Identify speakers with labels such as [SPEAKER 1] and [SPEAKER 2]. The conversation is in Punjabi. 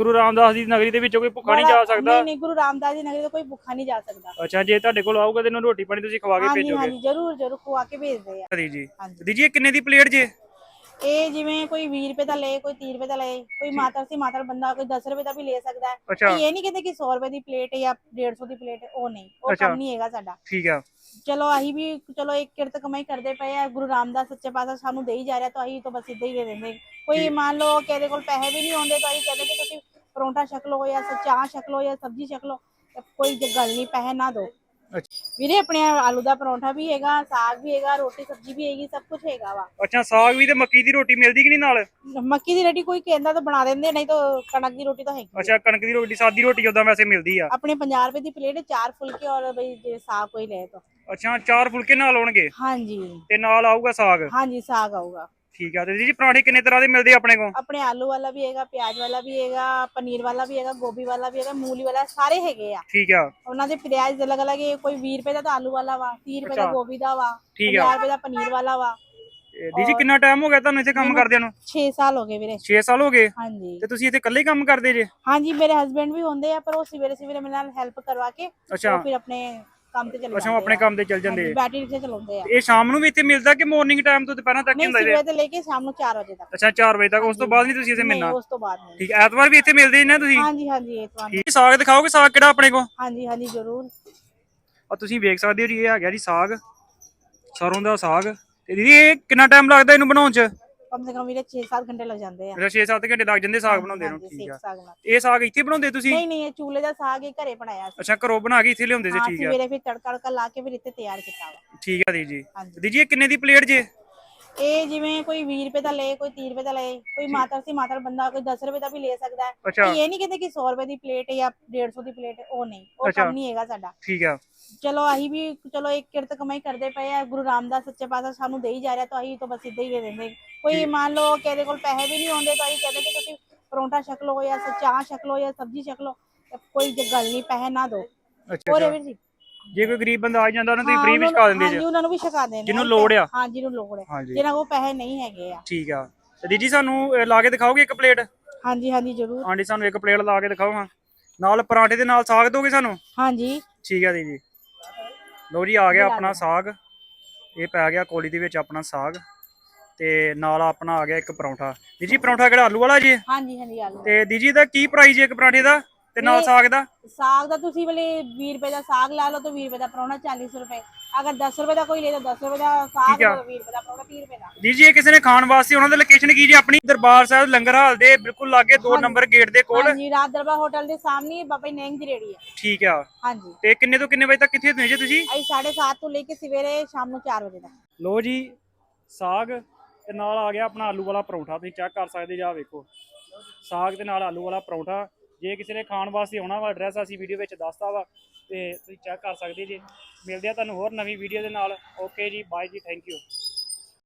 [SPEAKER 1] ਗੁਰੂ ਰਾਮਦਾਸ ਦੀ ਨਗਰੀ ਦੇ ਵਿੱਚੋਂ ਕੋਈ ਭੁੱਖਾ ਨਹੀਂ ਜਾ ਸਕਦਾ?
[SPEAKER 2] ਨਹੀਂ ਨਹੀਂ ਗੁਰੂ ਰਾਮਦਾਸ ਦੀ ਨਗਰੀ ਤੋਂ ਕੋਈ ਭੁੱਖਾ ਨਹੀਂ ਜਾ ਸਕਦਾ।
[SPEAKER 1] ਅੱਛਾ ਜੇ ਤੁਹਾਡੇ ਕੋਲ ਆਊਗਾ ਤੇ ਇਹਨੂੰ ਰੋਟੀ ਪਾਣੀ ਤੁਸੀਂ ਖਵਾ ਕੇ
[SPEAKER 2] ਹਾਂਜੀ
[SPEAKER 1] ਭੇਜੋਗੇ?
[SPEAKER 2] ਹਾਂਜੀ ਜਰੂਰ ਜਰੂਰ ਖਵਾ ਕੇ ਭੇਜਦੇ ਆ।
[SPEAKER 1] ਜੀ।
[SPEAKER 2] ਹਾਂਜੀ।
[SPEAKER 1] ਜੀ ਇਹ ਕਿੰਨੇ ਦੀ ਪਲੇਟ ਜੇ?
[SPEAKER 2] ਇਹ ਜਿਵੇਂ ਕੋਈ 20 ਰੁਪਏ ਦਾ ਲਏ ਕੋਈ 30 ਰੁਪਏ ਦਾ ਲਏ ਕੋਈ ਮਾਤਰ ਸੀ ਮਾਤਰ ਬੰਦਾ ਕੋਈ 10 ਰੁਪਏ ਦਾ ਵੀ ਲੈ ਸਕਦਾ ਹੈ। ਇਹ ਨਹੀਂ ਕਹਿੰਦੇ ਕਿ 100 ਰੁਪਏ ਦੀ ਪਲੇਟ ਹੈ ਜਾਂ 150 ਦੀ ਪਲੇਟ ਹੈ ਉਹ ਨਹੀਂ ਉਹ। ਕੰਮ ਨਹੀਂ ਹੈਗਾ ਸਾਡਾ।
[SPEAKER 1] ਠੀਕ ਆ।
[SPEAKER 2] ਚਲੋ ਅਸੀਂ ਵੀ ਚਲੋ ਇੱਕ ਕਿਰਤ ਕਮਾਈ ਕਰਦੇ ਪਏ ਆ ਗੁਰੂ ਰਾਮਦਾਸ ਸੱਚੇ ਪਾਤਸ਼ਾਹ ਸਾਨੂੰ ਦੇਈ ਜਾ ਰਿਹਾ ਤਾਂ ਅਸੀਂ ਤਾਂ ਬਸ ਇਦਾਂ ਹੀ ਦੇ ਦਿੰਦੇ ਕੋਈ ਮੰਨ ਲਓ ਕਿ ਇਹਦੇ ਕੋਲ ਪੈਸੇ ਵੀ ਨਹੀਂ ਆਉਂਦੇ ਤਾਂ ਅਸੀਂ ਕਹਿੰਦੇ ਕਿ ਤੁਸੀਂ ਪਰੌਂਠਾ ਛਕ ਲਓ ਜਾਂ ਚਾਹ ਛਕ ਲਓ ਜਾਂ ਸਬਜ਼ੀ ਛਕ ਲਓ ਕੋਈ ਗੱਲ ਨਹੀਂ ਪੈਸੇ ਨਾ ਦਿਓ।
[SPEAKER 1] ਅੱਛਾ।
[SPEAKER 2] ਵੀਰੇ ਆਪਣੇ ਆਲੂ ਦਾ ਪਰੌਂਠਾ ਵੀ ਹੈਗਾ ਸਾਗ ਵੀ ਹੈਗਾ ਰੋਟੀ ਸਬਜ਼ੀ ਵੀ ਹੈਗੀ ਸਭ ਕੁਝ ਹੈਗਾ ਵਾ।
[SPEAKER 1] ਅੱਛਾ ਸਾਗ ਵੀ ਤੇ ਮੱਕੀ ਦੀ ਰੋਟੀ ਮਿਲਦੀ ਕਿ ਨਹੀਂ ਨਾਲ?
[SPEAKER 2] ਮੱਕੀ ਦੀ ਰੋਟੀ ਕੋਈ ਕਹਿੰਦਾ ਤਾਂ ਬਣਾ ਦਿੰਦੇ ਨਹੀਂ ਤਾਂ ਕਣਕ ਦੀ ਰੋਟੀ ਤਾਂ ਹੈਗੀ
[SPEAKER 1] ਅੱਛਾ ਕਣਕ ਦੀ ਰੋਟੀ ਸਾਦੀ ਰੋਟੀ ਉਦਾਂ ਵੈਸੇ ਮਿਲਦੀ ਆ।
[SPEAKER 2] ਆਪਣੇ 50 ਰੁਪਏ ਦੀ ਪਲੇਟ ਚਾਰ ਫੁਲਕੇ ਔਰ ਬਈ ਜੇ ਸਾਗ ਕੋਈ ਲੈ ਤਾਂ।
[SPEAKER 1] ਅੱਛਾ ਚਾਰ ਫੁਲਕੇ ਨਾਲ ਆਉਣਗੇ?
[SPEAKER 2] ਹਾਂਜੀ।
[SPEAKER 1] ਤੇ ਨਾਲ ਆਊਗਾ ਸਾਗ?
[SPEAKER 2] ਹਾਂਜੀ ਸਾਗ ਆਊਗਾ।
[SPEAKER 1] ਠੀਕ ਆ ਤੇ ਜੀ ਪਰਾਂਠੇ ਕਿੰਨੇ ਤਰ੍ਹਾਂ ਦੇ ਮਿਲਦੇ ਆ ਆਪਣੇ ਕੋਲ?
[SPEAKER 2] ਆਪਣੇ ਆਲੂ ਵਾਲਾ ਵੀ ਹੈਗਾ ਪਿਆਜ਼ ਵਾਲਾ ਵੀ ਹੈਗਾ ਪਨੀਰ ਵਾਲਾ ਵੀ ਹੈਗਾ ਗੋਭੀ ਵਾਲਾ ਵੀ ਹੈਗਾ ਮੂਲੀ ਵਾਲਾ ਸਾਰੇ ਹੈਗੇ ਆ।
[SPEAKER 1] ਠੀਕ ਆ।
[SPEAKER 2] ਉਹਨਾਂ ਦੇ ਪਿਆਜ਼ ਅਲੱਗ ਅਲੱਗ ਹੈ ਕੋਈ 20 ਰੁਪਏ ਦਾ ਤਾਂ ਆਲੂ ਵਾਲਾ ਵਾ 30 ਰੁਪਏ ਦਾ
[SPEAKER 1] ਅੱਛਾ।
[SPEAKER 2] ਗੋਭੀ ਦਾ ਵਾ
[SPEAKER 1] ਠੀਕ ਆ।
[SPEAKER 2] 50 ਰੁਪਏ ਦਾ ਪਨੀਰ ਵਾਲਾ ਵਾ।
[SPEAKER 1] ਤੇ ਦੀ ਜੀ ਕਿੰਨਾ ਟਾਈਮ ਹੋ ਗਿਆ ਤੁਹਾਨੂੰ ਇੱਥੇ ਕੰਮ ਕਰਦਿਆਂ ਨੂੰ?
[SPEAKER 2] 6 ਸਾਲ ਹੋ ਗਏ ਵੀਰੇ।
[SPEAKER 1] 6 ਸਾਲ ਹੋ ਗਏ?
[SPEAKER 2] ਹਾਂਜੀ।
[SPEAKER 1] ਤੇ ਤੁਸੀਂ ਇੱਥੇ ਇਕੱਲੇ ਕੰਮ ਕਰਦੇ ਜੇ?
[SPEAKER 2] ਹਾਂਜੀ ਮੇਰੇ ਹਸਬੰਡ ਵੀ ਹੁੰਦੇ ਆ ਪਰ ਉਹ ਸਵੇਰੇ ਸਵੇਰੇ ਮੇਰੇ ਨਾਲ ਹੈਲਪ ਕਰਵਾ ਕੇ
[SPEAKER 1] ਅੱਛਾ।
[SPEAKER 2] ਉਹ ਫਿਰ ਆਪਣੇ ਕੰਮ ਤੇ ਚਲੇ
[SPEAKER 1] ਅੱਛਾ ਉਹ ਆਪਣੇ ਕੰਮ ਤੇ ਚੱਲ ਜਾਂਦੇ ਆ।
[SPEAKER 2] ਬੈਟਰੀ ਰਿਕਸ਼ਾ ਚਲਾਉਂਦੇ ਆ।
[SPEAKER 1] ਇਹ ਸ਼ਾਮ ਨੂੰ ਵੀ ਇੱਥੇ ਮਿਲਦਾ ਕਿ ਮਾਰਨਿੰਗ ਟਾਈਮ ਤੋਂ ਦੁਪਹਿਰਾਂ ਤੱਕ ਹੀ
[SPEAKER 2] ਨਹੀਂ
[SPEAKER 1] ਹੁੰਦਾ
[SPEAKER 2] ਸਵੇਰੇ
[SPEAKER 1] ਜੇ
[SPEAKER 2] ਤੋਂ ਲੈ ਕੇ ਸ਼ਾਮ ਨੂੰ 4 ਵਜੇ ਤੱਕ।
[SPEAKER 1] ਅੱਛਾ 4 ਵਜੇ ਤੱਕ ਉਸ ਤੋਂ ਬਾਅਦ ਨਹੀਂ ਤੁਸੀਂ ਇੱਥੇ ਮਿਲਣਾ?
[SPEAKER 2] ਉਸ ਤੋਂ ਬਾਅਦ ਨਹੀਂ।
[SPEAKER 1] ਠੀਕ ਐਤਵਾਰ ਵੀ ਇੱਥੇ ਮਿਲਦੇ ਨੇ ਤੁਸੀਂ?
[SPEAKER 2] ਹਾਂਜੀ ਹਾਂਜੀ ਤੁਹਾਨੂੰ
[SPEAKER 1] ਠੀਕ। ਸਾਗ ਦਿਖਾਓਗੇ ਸਾਗ ਕਿਹੜਾ ਆਪਣੇ ਕੋਲ?
[SPEAKER 2] ਹਾਂਜੀ ਹਾਂਜੀ ਜ਼ਰੂਰ।
[SPEAKER 1] ਆ ਤੁਸੀਂ ਵੇਖ ਸਕਦੇ ਹੋ ਜੀ ਇਹ ਹੈਗਾ ਜੀ ਸਾਗ। ਸਰੋਂ ਦਾ ਸਾਗ। ਤੇ ਦੀਦੀ ਇਹ ਕਿੰਨਾ ਟਾਈਮ ਲੱਗਦਾ ਇਹਨੂੰ ਬਣਾਉਣ ਚ?
[SPEAKER 2] ਕਮ ਸੇ ਕਮ ਵੀਰੇ 6-7 ਘੰਟੇ ਲੱਗ ਜਾਂਦੇ ਆ।
[SPEAKER 1] ਮੇਰਾ 6-7 ਘੰਟੇ ਲੱਗ ਜਾਂਦੇ ਸਾਗ ਬਣਾਉਂਦੇ ਨੂੰ ਠੀਕ ਆ।
[SPEAKER 2] ਸਾਗ
[SPEAKER 1] ਇਹ ਸਾਗ ਇੱਥੇ ਬਣਾਉਂਦੇ ਤੁਸੀਂ?
[SPEAKER 2] ਨਹੀਂ ਨਹੀਂ ਇਹ ਚੂਲੇ ਦਾ ਸਾਗ ਹੀ ਘਰੇ ਬਣਾਇਆ ਸੀ।
[SPEAKER 1] ਅੱਛਾ ਘਰੋਂ ਬਣਾ ਕੇ ਇੱਥੇ ਲਿਆਉਂਦੇ ਸੀ ਠੀਕ ਆ।
[SPEAKER 2] ਸਵੇਰੇ ਫਿਰ ਤੜਕਾ ਤੜਕਾ ਲਾ ਕੇ ਫਿਰ ਇੱਥੇ ਤਿਆਰ ਕੀਤਾ ਵਾ।
[SPEAKER 1] ਠੀਕ ਆ ਦੀ ਜੀ ਦੀਦੀ ਇਹ ਕਿੰਨੇ ਦੀ ਪਲੇਟ ਜੇ?
[SPEAKER 2] ਇਹ ਜਿਵੇਂ ਕੋਈ 20 ਰੁਪਏ ਦਾ ਲਏ ਕੋਈ 30 ਰੁਪਏ ਦਾ ਲਏ ਕੋਈ ਮਾਤਰ ਸੀ ਮਾਤਰ ਬੰਦਾ ਕੋਈ 10 ਰੁਪਏ ਦਾ ਵੀ ਲੈ ਸਕਦਾ ਹੈ।
[SPEAKER 1] ਅੱਛਾ।
[SPEAKER 2] ਇਹ ਨਹੀਂ ਕਹਿੰਦੇ ਕਿ 100 ਰੁਪਏ ਦੀ ਪਲੇਟ ਹੈ ਜਾਂ 150 ਦੀ ਪਲੇਟ ਹੈ ਉਹ ਨਹੀਂ ਉਹ
[SPEAKER 1] ਅੱਛਾ।
[SPEAKER 2] ਕੰਮ ਨਹੀਂ ਹੈਗਾ ਸਾਡਾ।
[SPEAKER 1] ਠੀਕ ਆ।
[SPEAKER 2] ਚਲੋ ਅਸੀਂ ਵੀ ਚਲੋ ਇੱਕ ਕਿਰਤ ਕਮਾਈ ਕਰਦੇ ਪਏ ਆ ਗੁਰੂ ਰਾਮਦਾਸ ਸੱਚੇ ਪਾਤਸ਼ਾਹ ਸਾਨੂੰ ਦੇਈ ਜਾ ਰਿਹਾ ਤਾਂ ਅਸੀਂ ਤਾਂ ਬਸ ਇਦਾਂ ਹੀ ਦੇ ਦਿੰਦੇ। ਕੋਈ ਮੰਨ ਲਓ ਕਿ ਇਹਦੇ ਕੋਲ ਪੈਸੇ ਵੀ ਨਹੀਂ ਆਉਂਦੇ ਤਾਂ ਅਸੀਂ ਕਹਿੰਦੇ ਕਿ ਤੁਸੀਂ ਪਰੌਂਠਾ ਛਕ ਲਓ ਜਾਂ ਚਾਹ ਛਕ ਲਓ ਜਾਂ ਸਬਜ਼ੀ ਛਕ ਲਓ ਕੋਈ ਗੱਲ ਨਹੀਂ ਪੈਸੇ ਨਾ ਦਿਓ।
[SPEAKER 1] ਅੱਛਾ
[SPEAKER 2] ਹੋਰ
[SPEAKER 1] ਅੱਛਾ।
[SPEAKER 2] ਵੀਰ ਜੀ?
[SPEAKER 1] ਜੇ ਕੋਈ ਗਰੀਬ ਬੰਦਾ ਆ ਜਾਂਦਾ ਉਹਨਾਂ ਤੁਸੀਂ
[SPEAKER 2] ਹਾਂ,
[SPEAKER 1] ਫ੍ਰੀ ਵੀ
[SPEAKER 2] ਉਹਨਾਂ
[SPEAKER 1] ਛਕਾ
[SPEAKER 2] ਨੂੰ-
[SPEAKER 1] ਦਿੰਦੇ
[SPEAKER 2] ਹਾਂਜੀ
[SPEAKER 1] ਜੇ
[SPEAKER 2] ਉਹਨਾਂ ਨੂੰ ਵੀ ਛਕਾ ਦਿੰਦੇ
[SPEAKER 1] ਜਿਹਨੂੰ। ਲੋੜ ਆ।
[SPEAKER 2] ਹਾਂ ਜਿਹਨੂੰ ਲੋੜ ਹੈ
[SPEAKER 1] ਹਾਂਜੀ।
[SPEAKER 2] ਜਿਹਨਾਂ ਕੋਲ ਪੈਸੇ ਨਹੀਂ ਹੈਗੇ ਆ।
[SPEAKER 1] ਠੀਕ ਆ। ਤੇ ਦੀਦੀ ਸਾਨੂੰ ਲਾ ਕੇ ਦਿਖਾਓਗੇ ਇੱਕ ਪਲੇਟ?
[SPEAKER 2] ਹਾਂਜੀ ਹਾਂਜੀ ਜ਼ਰੂਰ।
[SPEAKER 1] ਆਂਟੀ ਸਾਨੂੰ ਇੱਕ ਪਲੇਟ ਲਾ ਕੇ ਦਿਖਾਓ ਹਾਂ। ਨਾਲ ਪਰਾਂਠੇ ਦੇ ਨਾਲ ਸਾਗ ਦੋਗੇ ਸਾਨੂੰ?
[SPEAKER 2] ਹਾਂਜੀ।
[SPEAKER 1] ਠੀਕ ਆ ਦੀਦੀ। ਲਓ ਜੀ ਆ ਗਿਆ ਆਪਣਾ ਸਾਗ। ਇਹ ਪੈ ਗਿਆ ਕੋਲੀ ਦੇ ਵਿੱਚ ਆਪਣਾ ਸਾਗ। ਤੇ ਨਾਲ ਆਪਣਾ ਆ ਗਿਆ ਇੱਕ ਪਰੌਂਠਾ। ਦੀਦੀ ਪਰੌਂਠਾ ਕਿਹੜਾ ਆਲੂ ਵਾਲਾ ਜੀ?
[SPEAKER 2] ਹਾਂਜੀ ਹਾਂਜੀ ਆਲੂ
[SPEAKER 1] ਤੇ ਦੀਦੀ ਦਾ ਕੀ ਪ੍ਰਾਈਸ ਹੈ ਇੱਕ ਪਰਾਂਠੇ ਦਾ? ਤੇ ਨਾਲ ਸਾਗ ਦਾ?
[SPEAKER 2] ਸਾਗ ਦਾ ਤੁਸੀਂ ਵਾਲੇ 20 ਰੁਪਏ ਦਾ ਸਾਗ ਲਾ ਲਓ ਤਾਂ 20 ਰੁਪਏ ਦਾ ਪਰੌਣਾ 40 ਰੁਪਏ। ਅਗਰ 10 ਰੁਪਏ ਦਾ ਕੋਈ ਲੈ ਤਾਂ 10 ਰੁਪਏ ਦਾ ਸਾਗ
[SPEAKER 1] ਠੀਕ ਆ।
[SPEAKER 2] 20 ਰੁਪਏ ਦਾ ਪਰੌਣਾ 30 ਰੁਪਏ ਦਾ।
[SPEAKER 1] ਜੀ ਜੀ ਇਹ ਕਿਸੇ ਨੇ ਖਾਣ ਵਾਸਤੇ ਉਹਨਾਂ ਦੀ ਲੋਕੇਸ਼ਨ ਕੀ ਜੀ? ਆਪਣੀ ਦਰਬਾਰ ਸਾਹਿਬ ਲੰਗਰ ਹਾਲ ਦੇ ਬਿਲਕੁਲ ਲਾਗੇ 2 ਨੰਬਰ ਗੇਟ ਦੇ ਕੋਲ।
[SPEAKER 2] ਹਾਂਜੀ ਰਾਤ ਦਰਬਾਰ ਹੋਟਲ ਦੇ ਸਾਹਮਣੇ ਹੀ ਬਾਬਾ ਜੀ ਨੈਂਗ ਦੀ ਰੇੜੀ ਹੈ।
[SPEAKER 1] ਠੀਕ ਆ।
[SPEAKER 2] ਹਾਂਜੀ।
[SPEAKER 1] ਤੇ ਕਿੰਨੇ ਤੋਂ ਕਿੰਨੇ ਵਜੇ ਤੱਕ ਕਿੱਥੇ ਹੁੰਦੇ ਜੀ ਤੁਸੀਂ?
[SPEAKER 2] ਅਸੀਂ 7:30 ਤੋਂ ਲੈ ਕੇ ਸਵੇਰੇ ਸ਼ਾਮ ਨੂੰ 4 ਵਜੇ ਤੱਕ।
[SPEAKER 1] ਲੋ ਜੀ ਸਾਗ ਤੇ ਨਾਲ ਆ ਗਿਆ ਆਪਣਾ ਆਲੂ ਵਾਲਾ ਪਰੌਂਠਾ। ਤੁਸੀਂ ਚੈੱਕ ਕਰ ਸਕਦੇ ਜੀ ਵੇਖੋ। ਸਾਗ ਦੇ ਨਾਲ ਆਲੂ ਵਾਲਾ ਪਰੌਂਠਾ। ਜੇ ਕਿਸੇ ਨੇ ਖਾਣ ਵਾਸਤੇ ਆਉਣਾ ਵਾ ਐਡਰੈਸ ਅਸੀਂ ਵੀਡੀਓ ਵਿੱਚ ਦੱਸਤਾ ਵਾ, ਤੇ ਤੁਸੀਂ ਚੈੱਕ ਕਰ ਸਕਦੇ ਜੀ। ਮਿਲਦੇ ਆ ਤੁਹਾਨੂੰ ਹੋਰ ਨਵੀਂ ਵੀਡੀਓ ਦੇ ਨਾਲ। ਓਕੇ ਜੀ ਬਾਏ ਜੀ ਥੈਂਕ ਯੂ